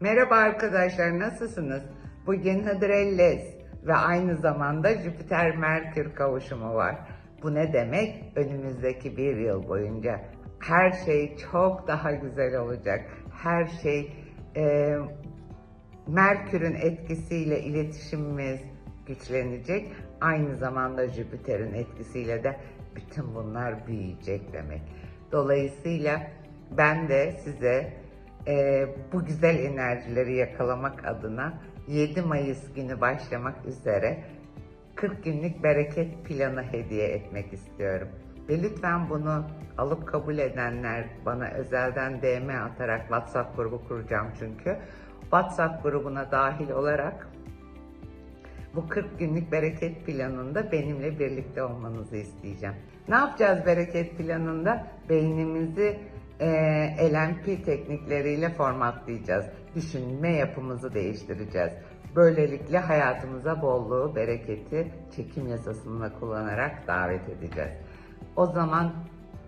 Merhaba arkadaşlar nasılsınız? Bugün Hıdrellez ve aynı zamanda Jüpiter-Merkür kavuşumu var. Bu ne demek? Önümüzdeki bir yıl boyunca her şey çok daha güzel olacak. Her şey e, Merkür'ün etkisiyle iletişimimiz güçlenecek. Aynı zamanda Jüpiter'in etkisiyle de bütün bunlar büyüyecek demek. Dolayısıyla ben de size e, bu güzel enerjileri yakalamak adına 7 Mayıs günü başlamak üzere 40 günlük bereket planı hediye etmek istiyorum. Ve lütfen bunu alıp kabul edenler bana özelden DM atarak WhatsApp grubu kuracağım çünkü. WhatsApp grubuna dahil olarak bu 40 günlük bereket planında benimle birlikte olmanızı isteyeceğim. Ne yapacağız bereket planında? Beynimizi e, LNP teknikleriyle formatlayacağız. Düşünme yapımızı değiştireceğiz. Böylelikle hayatımıza bolluğu, bereketi çekim yasasını kullanarak davet edeceğiz. O zaman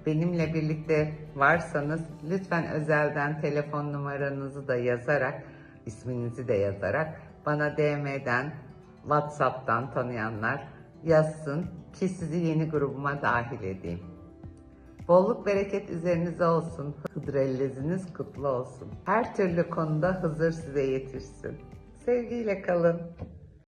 benimle birlikte varsanız lütfen özelden telefon numaranızı da yazarak, isminizi de yazarak bana DM'den, WhatsApp'tan tanıyanlar yazsın ki sizi yeni grubuma dahil edeyim. Bolluk bereket üzerinize olsun. Hıdrelleziniz kutlu olsun. Her türlü konuda Hızır size yetişsin. Sevgiyle kalın.